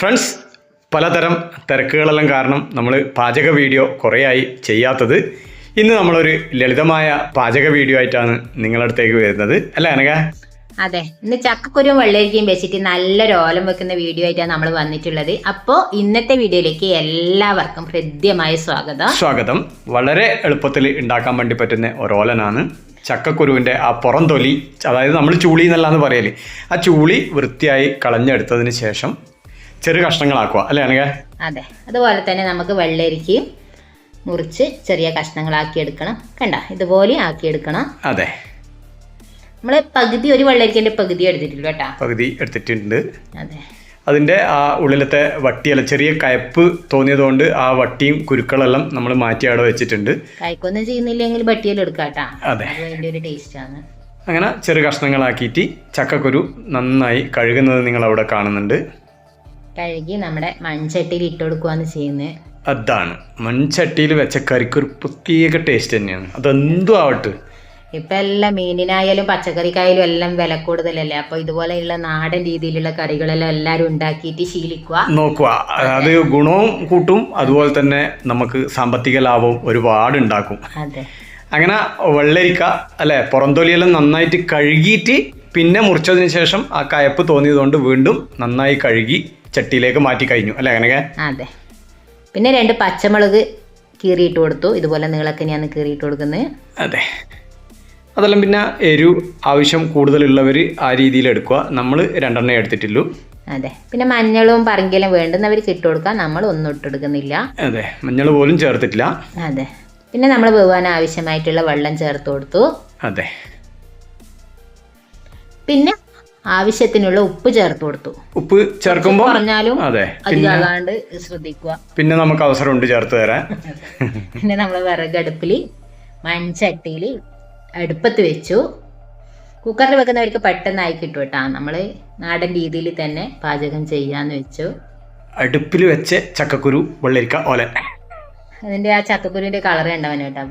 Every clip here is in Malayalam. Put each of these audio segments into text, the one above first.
ഫ്രണ്ട്സ് പലതരം തിരക്കുകളെല്ലാം കാരണം നമ്മൾ പാചക വീഡിയോ കുറേയായി ചെയ്യാത്തത്. ഇന്ന് നമ്മളൊരു ലളിതമായ പാചക വീഡിയോ ആയിട്ടാണ് നിങ്ങളുടെ അടുത്തേക്ക് വരുന്നത്. അല്ലേ അനക അതെ. ഇന്ന് ചക്കക്കുരും വെള്ളരിക്കയും വെച്ചിട്ട് നല്ലൊരു ഓലം വെക്കുന്ന വീഡിയോ ആയിട്ടാണ് നമ്മൾ വന്നിട്ടുള്ളത്. അപ്പോൾ ഇന്നത്തെ വീഡിയോയിലേക്ക് എല്ലാവർക്കും ഹൃദ്യമായ സ്വാഗതം. സ്വാഗതം. വളരെ എളുപ്പത്തിൽ ഉണ്ടാക്കാൻ വേണ്ടി പറ്റുന്ന ഒരോലനാണ് ചക്കക്കുരുവിന്റെ ആ പുറം തൊലി അതായത് നമ്മൾ ചൂളി എന്നല്ലാന്ന് പറയൽ. ആ ചൂളി വൃത്തിയായി കളഞ്ഞെടുത്തതിന് ശേഷം ചെറു കഷ്ണങ്ങളാക്കുക അല്ലേ അനക അതെ. അതുപോലെ തന്നെ നമുക്ക് വെള്ളരിക്കയും മുറിച്ച് ചെറിയ കഷ്ണങ്ങളാക്കി എടുക്കണം കണ്ട ഇതുപോലെ ആക്കി എടുക്കണം അതെ. നമ്മൾ പകുതി ഒരു വെള്ളരിക്കന്റെ പകുതി എടുത്തിട്ടില്ല കേട്ടോ. പകുതി എടുത്തിട്ടുണ്ട്. അതെ. അതിന്റെ ആ ഉള്ളിലത്തെ വട്ടിയല്ല ചെറിയ കയപ്പ് തോന്നിയതുകൊണ്ട് ആ വട്ടിയും കുരുക്കളെല്ലാം നമ്മൾ മാറ്റി അവിടെ വെച്ചിട്ടുണ്ട്. കയക്കൊന്നും ചെയ്യുന്നില്ലെങ്കിൽ ബട്ടിയിൽ എടുക്കാട്ടാ കേട്ടാ. അതെ. അത് അതിന്റെ ഒരു ടേസ്റ്റാണ് അങ്ങനെ ചെറു കഷ്ണങ്ങളാക്കിയിട്ട് ചക്കക്കുരു നന്നായി കഴുകുന്നത് നിങ്ങൾ അവിടെ കാണുന്നുണ്ട്. കഴുകി നമ്മുടെ മൺചട്ടിയിൽ ഇട്ട് കൊടുക്കുകയാണ് ചെയ്യുന്നത് അതാണ്. മൺചട്ടിയിൽ വെച്ച കറിക്ക് ഒരു പ്രത്യേക ടേസ്റ്റ് തന്നെയാണ്. അതെന്തും ആവട്ടെ. ഇപ്പൊ എല്ലാം മീനിനായാലും പച്ചക്കറിക്കായാലും എല്ലാം വില കൂടുതലല്ലേ? അപ്പൊ ഇതുപോലെയുള്ള നാടൻ രീതിയിലുള്ള കറികളെല്ലാം എല്ലാവരും ഉണ്ടാക്കിയിട്ട് ശീലിക്കുക. നോക്കുക. അത് ഗുണവും കൂട്ടും. അതുപോലെ തന്നെ നമുക്ക് സാമ്പത്തിക ലാഭവും ഒരുപാട് ഉണ്ടാക്കും. അതെ. അങ്ങനെ വെള്ളരിക്ക അല്ലെ? പുറന്തൊലിയെല്ലാം നന്നായിട്ട് കഴുകിയിട്ട് പിന്നെ മുറിച്ചതിന് ശേഷം ആ കയപ്പ് തോന്നിയതുകൊണ്ട് വീണ്ടും നന്നായി കഴുകി ചട്ടിയിലേക്ക് മാറ്റി കഴിഞ്ഞു അല്ലേ? അങ്ങനെ അതെ. പിന്നെ രണ്ട് പച്ചമുളക് കീറിയിട്ട് കൊടുത്തു. ഇതുപോലെ നീളൊക്കെ ഞാൻ കീറിയിട്ട് കൊടുക്കുന്നത്. അതെ. അതെല്ലാം പിന്നെ എരിവ് ആവശ്യം കൂടുതലുള്ളവർ ആ രീതിയിൽ എടുക്കുക. നമ്മൾ രണ്ടെണ്ണം എടുത്തിട്ടുള്ളൂ. അതെ. പിന്നെ മഞ്ഞളും പറങ്കിലും വേണ്ടുന്നവർ ഇട്ട് കൊടുക്കുക. നമ്മൾ ഒന്നും ഇട്ടെടുക്കുന്നില്ല. അതെ. മഞ്ഞൾ പോലും ചേർത്തിട്ടില്ല. അതെ. പിന്നെ നമ്മൾ വെവാൻ ആവശ്യമായിട്ടുള്ള വെള്ളം ചേർത്ത് കൊടുത്തു. അതെ. പിന്നെ ആവശ്യത്തിനുള്ള ഉപ്പ് ചേർത്ത് കൊടുത്തു. ഉപ്പ് ചേർക്കുമ്പോൾ പറഞ്ഞാലും അതെ അധികമാകാണ്ട് ശ്രദ്ധിക്കുക. പിന്നെ നമുക്ക് അവസരം ഉണ്ട് ചേർത്ത് തരാൻ. പിന്നെ നമ്മൾ വിറകടുപ്പിൽ മൺചട്ടിയിൽ അടുപ്പത്ത് വെച്ചു. കുക്കറിൽ വെക്കുന്നവർക്ക് പെട്ടെന്നായി കിട്ടും കേട്ടോ. നമ്മൾ നാടൻ രീതിയിൽ തന്നെ പാചകം ചെയ്യാന്ന് വെച്ചു. അടുപ്പിൽ വെച്ച് ചക്കക്കുരു വെള്ളരിക്ക ഓലൻ അതിന്റെ ആ ചക്കക്കുരുവിന്റെ കളർ കണ്ടവന് കേട്ടോ.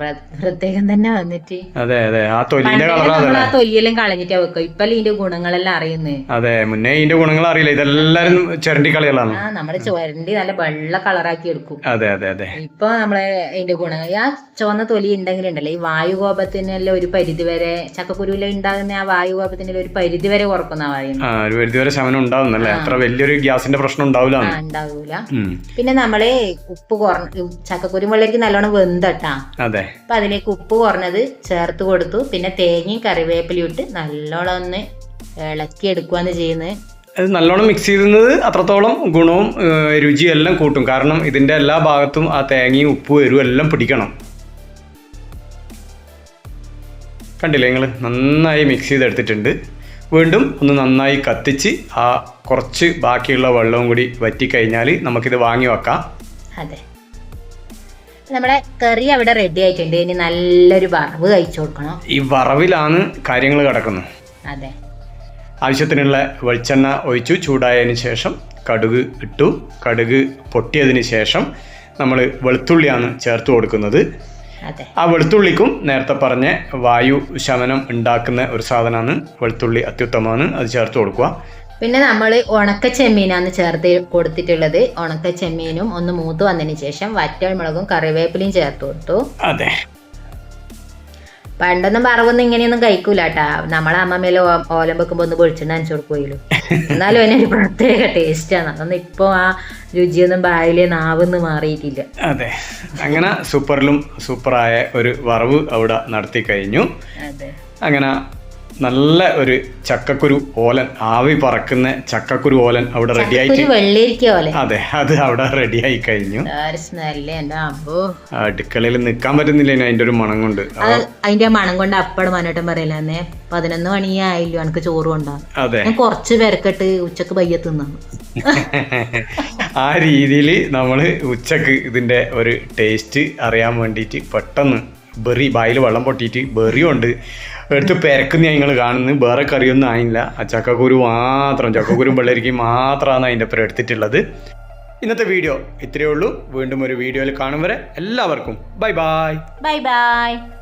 പ്രത്യേകം തന്നെ വന്നിട്ട് അതെ അതെ. ആ തൊലിന്റെ കളറാണ് ആ തൊലിയെല്ലാം കളഞ്ഞിട്ടാ വെക്കുക ഇപ്പൊ ഇതിന്റെ ഗുണങ്ങളെല്ലാം അറിയുന്നേ? അതെ മുന്നേ ഇതിന്റെ ഗുണങ്ങൾ അറിയില്ല. ഇതെല്ലാരും ചരണ്ടി കളികളാണ്. ആ നമ്മുടെ ചുരണ്ടി നല്ല വെള്ള കളറാക്കി എടുക്കും. അതെ അതെ അതെ. ഇപ്പൊ നമ്മളെ ഇതിന്റെ ഗുണങ്ങൾ. ആ ചുവന്ന തൊലി ഉണ്ടെങ്കിൽ ഉണ്ടല്ലോ ഈ വായുകോപത്തിനെല്ലാം ഒരു പരിധി വരെ ചക്കക്കുരുവിലെ ഉണ്ടാകുന്ന ആ വായുകോപത്തിന്റെ ഒരു പരിധി വരെ കുറക്കുന്ന ആ ഒരു പരിധി വരെ ശമനം ഉണ്ടാവുന്നല്ലേ അത്ര വലിയൊരു ഗ്യാസിന്റെ പ്രശ്നം ഉണ്ടാവില്ല ഉണ്ടാവൂല. പിന്നെ നമ്മൾ ഉപ്പ് കുറഞ്ഞ ചക്കക്കുരു വെള്ളരിക്ക് നല്ലോണം വെന്തട്ടാ. അപ്പൊ അതിലേക്ക് ഉപ്പ് കുറഞ്ഞത് ചേർത്ത് കൊടുത്തു. പിന്നെ തേങ്ങയും കറിവേപ്പിലയും ഇട്ട് നല്ലോണം ഒന്ന് ഇളക്കി എടുക്കുവാന്ന് ചെയ്യുന്നത്. നല്ലോണം മിക്സ് ചെയ്യുന്നത് അത്രത്തോളം ഗുണവും രുചിയും എല്ലാം കൂട്ടും. കാരണം ഇതിന്റെ എല്ലാ ഭാഗത്തും ആ തേങ്ങയും ഉപ്പ് എരിവും എല്ലാം പിടിക്കണം. കണ്ടില്ലേ നിങ്ങൾ നന്നായി മിക്സ് ചെയ്തെടുത്തിട്ടുണ്ട്. വീണ്ടും ഒന്ന് നന്നായി കത്തിച്ച് ആ കുറച്ച് ബാക്കിയുള്ള വെള്ളവും കൂടി വറ്റിക്കഴിഞ്ഞാൽ നമുക്കിത് വാങ്ങി വെക്കാം. അതെ. നമ്മുടെ കറി അവിടെ റെഡി ആയിട്ടുണ്ട്. ഇനി നല്ലൊരു വറവ് കഴിച്ചു കൊടുക്കണം. ഈ വറവിലാണ് കാര്യങ്ങൾ കിടക്കുന്നത്. അതെ. ആവശ്യത്തിനുള്ള വെളിച്ചെണ്ണ ഒഴിച്ചു ചൂടായതിന് ശേഷം കടുക് ഇട്ടു. കടുക് പൊട്ടിയതിന് ശേഷം നമ്മൾ വെളുത്തുള്ളിയാണ് ചേർത്ത് കൊടുക്കുന്നത്. ആ വെളുത്തുള്ളിക്കും നേരത്തെ പറഞ്ഞ വായു ശമനം ഉണ്ടാക്കുന്ന ഒരു സാധനമാണ് വെളുത്തുള്ളി അത്യുത്തമമാണ്. അത് ചേർത്ത് കൊടുക്കുക. പിന്നെ നമ്മൾ ഉണക്ക ചെമ്മീനാണ് ചേർത്ത് കൊടുത്തിട്ടുള്ളത്. ഉണക്ക ചെമ്മീനും ഒന്ന് മൂത്ത് വന്നതിന് ശേഷം വറ്റൽ മുളകും കറിവേപ്പിലയും ചേർത്ത് കൊടുത്തു. അതെ. പണ്ടൊന്നും പറവൊന്നും ഇങ്ങനെയൊന്നും കഴിക്കൂല കേട്ടാ നമ്മളെ അമ്മമേല ഓലം വെക്കുമ്പോ ഒന്ന് പൊളിച്ചിട്ട് അനച്ചു കൊടുക്കുമല്ലോ എന്നാലും അതിനൊരു പ്രത്യേക ടേസ്റ്റാണ് അതൊന്നും ഇപ്പൊ ആ രുചിയൊന്നും ബായിലെ നാവെന്ന് മാറിയിട്ടില്ല. അതെ. അങ്ങനെ സൂപ്പറിലും സൂപ്പറായ ഒരു വറവ് അവിടെ നടത്തി കഴിഞ്ഞു. അങ്ങനെ നല്ല ഒരു ചക്കക്കുരു ഓലൻ ആവി പറക്കുന്ന ചക്കക്കുരു ഓലൻ അവിടെ റെഡി ആയിട്ട് അതെ അത് അവിടെ റെഡി ആയി കഴിഞ്ഞു അടുക്കളയിൽ നിൽക്കാൻ പറ്റുന്നില്ല അതിന്റെ ഒരു മണം കൊണ്ട്. അത് അതിന്റെ മണം കൊണ്ട് അപ്പഴും മനോട്ടം പറയില്ല. പതിനൊന്ന് മണിയായില്ലോ എനിക്ക് ചോറ് കൊണ്ടാണ് അതെ. കുറച്ച് പേരക്കെട്ട് ഉച്ചയ്ക്ക് പയ്യ തിന്നാണ് ആ രീതിയിൽ നമ്മൾ ഉച്ചയ്ക്ക് ഇതിന്റെ ഒരു ടേസ്റ്റ് അറിയാൻ വേണ്ടിയിട്ട് പെട്ടെന്ന് ബെറി ബായിൽ വെള്ളം പൊട്ടിയിട്ട് ബെറിയുണ്ട്. എടുത്ത് പെരക്കുന്ന ഞങ്ങൾ കാണുന്നു. വേറെ കറിയൊന്നും ആയില്ല. ആ ചക്കക്കുരു മാത്രം ചക്കക്കുരും വെള്ളരിക്കും മാത്രമാണ് അതിന്റെ അപ്പുറം എടുത്തിട്ടുള്ളത്. ഇന്നത്തെ വീഡിയോ ഇത്രയേ ഉള്ളൂ. വീണ്ടും ഒരു വീഡിയോയിൽ കാണും വരെ എല്ലാവർക്കും. Bye bye. Bye bye.